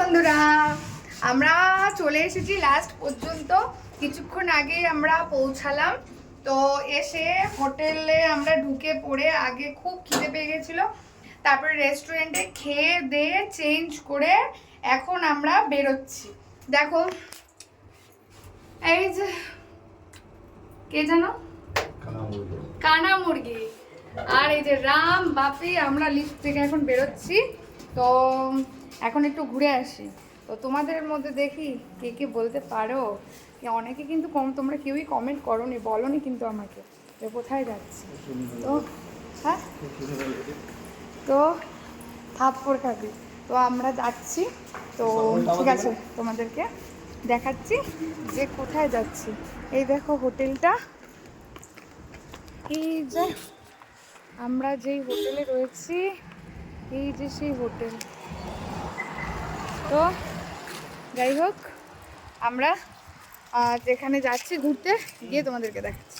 বন্ধুরা আমরা চলে এসেছি লাস্ট পর্যন্ত। কিছুক্ষণ আগে আমরা পৌঁছালাম। তো এসে হোটেলে আমরা ঢুকে পড়ে আগে খুব খিদে পেয়ে গেছিল। তারপরে রেস্টুরেন্টে খেয়ে দিয়ে চেঞ্জ করে এখন আমরা বেরোচ্ছি। দেখো এই যে কে জানো কানা মুরগি। আর এই যে রাম বাপি আমরা লিফট থেকে এখন বেরোচ্ছি। তো এখন একটু ঘুরে আসি। তো তোমাদের মধ্যে দেখি কে কে বলতে পারো? অনেকে কিন্তু কম তোমরা কেউই কমেন্ট করোনি বলনি কিন্তু আমাকে যে কোথায় যাচ্ছি। তো হ্যাঁ? তো থাপ্পড় খাবি। তো আমরা যাচ্ছি। তো ঠিক আছে তোমাদেরকে দেখাচ্ছি যে কোথায় যাচ্ছি। এই দেখো হোটেলটা। এই যে আমরা যেই হোটেলে রয়েছি এই যে সেই হোটেল। তো যাই হোক আমরা যেখানে যাচ্ছি ঘুরতে গিয়ে তোমাদেরকে দেখাচ্ছি।